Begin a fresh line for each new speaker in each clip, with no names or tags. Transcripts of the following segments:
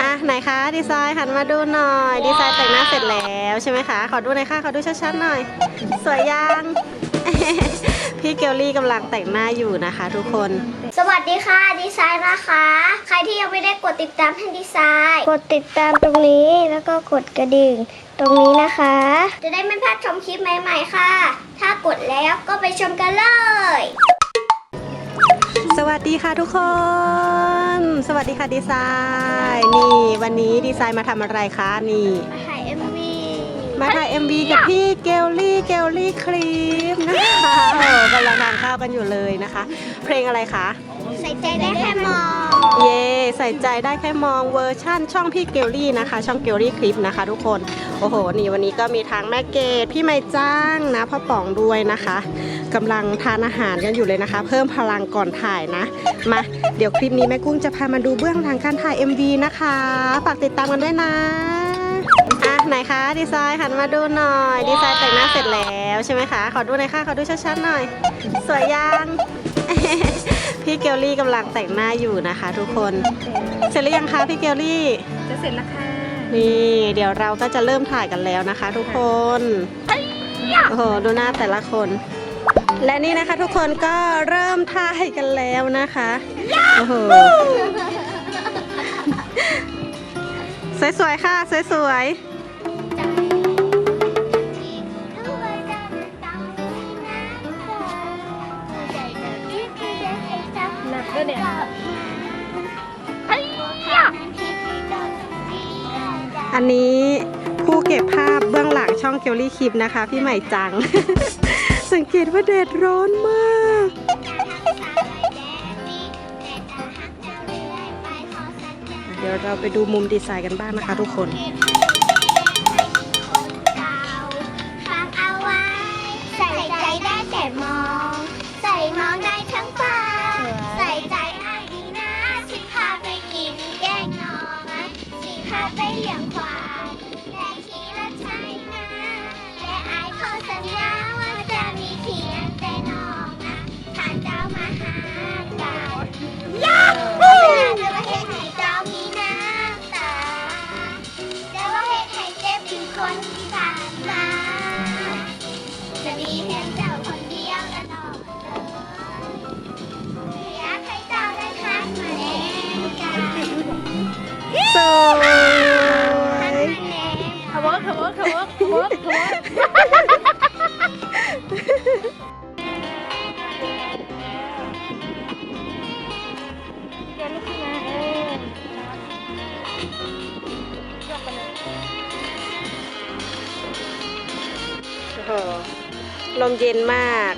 อะไหนคะดีไซน์หันมาดูหน่อย ดีไซน์แต่งหน้าเสร็จแล้วใช่ไหมคะ ขอดูหน่อยค่ะ ขอดูชัดๆหน่อย สวยยัง พี่เกลลี่กำลังแต่งหน้าอยู่นะคะ ทุกคน
สวัสดีค่ะดีไซน์นะคะ ใครที่ยังไม่ได้กดติดตามให้ดีไซน์ กดติดตามตรงนี้แล้วก็กดกระดิ่ง ตรงนี้นะคะ จะได้ไม่พลาดชมคลิปใหม่ ๆ ค่ะ ถ้ากดแล้วก็ไปชมกันเลย
ส วัสดีค่ะทุกคน สวัสดีค่ะดีไซน์นี่วันนี้ดีไซน์มาทำอะไรคะนี่
มาถ่ายเอ็มวี
มาถ่าย MV กับพี่เกลลี่เกลลี่คลิปนะคะโอ้กำลังทานข้าวกันอยู่เลยนะคะ เพลงอะไรคะ
ใส่ใจได้แค่มอง
เย่ใส่ใจได้แค่มองเวอร์ชั่น ช่องพี่เกลลี่นะคะ ช่องเกลลี่คลิปนะคะ ทุกคนโอ้โหนี่วันนี้ก็มีทั้งแม่เกดพี่ไม่จ้างนะพ่อป๋องด้วยนะคะกำลังทานอาหารกันอยู่เลยนะคะ เพิ่มพลังก่อนถ่ายนะมาเดี๋ยวคลิปนี้แม่กุ้งจะพามาดูเบื้องหลังการถ่าย MV นะคะฝากติดตามกันด้วยนะอะไหนคะดีไซน์หันมาดูหน่อย ดีไซน์แต่งหน้าเสร็จแล้วใช่ไหมคะขอดูหน่อยค่ะขอดูชัดๆหน่อย สวยยัง พี่เกลลี่กำลังแต่งหน้าอยู่นะคะ ทุกคน เสร็จหรือยังคะพี่เกลลี่
จะเสร็จแล้วค่ะ
นี่เดี๋ยวเราก็จะเริ่มถ่ายกันแล้วนะคะ ทุกคนโอ้โหดูหน้าแต่ละคน และนี่นะคะทุกคนก็เริ่มถ่ายกันแล้วนะคะโอ้โหสวยๆค่ะสวยๆ อันนี้ผู้เก็บภาพเบื้องหลังช่องเกลลี่คลิปนะคะ พี่ใหม่จัง สังเกตว่าแดดร้อนมาก เดี๋ยวเราไปดูมุมดีไซน์กันบ้างนะคะทุกคน
เลี้ยงควายแต่ขี่รถใช้นะและไอ้ขอสัญญาว่าจะมีเพียงแต่น้องนะถ้าเจ้ามาหากันยักฮู้จะมาเห็นให้เจ้ามีน้ำตาจะว่าเหตุให้เจ็บถึงคน เวิ
ร์กทเวิร์กทเวิร์กทเวิร์กทเวิร์กเดี๋ยวลุกขึ้นมาเออยกไปเลย
โอ้โหลมเย็นมาก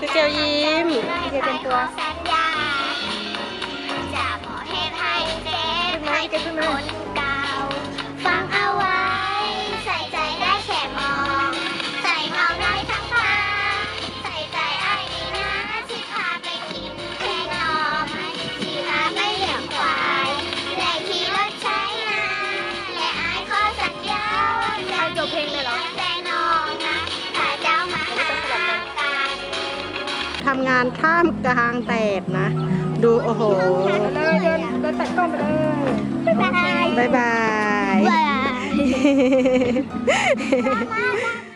พี่เกลยิ้ม
เดี๋ยวเป็นตัว
ทำงานท่ามกลางแดดนะ ดูโอ้โห
ไปเลยเดินเดินตัดกล้องไปเลย
บ๊ายบาย
บายบาย
บ๊ายบาย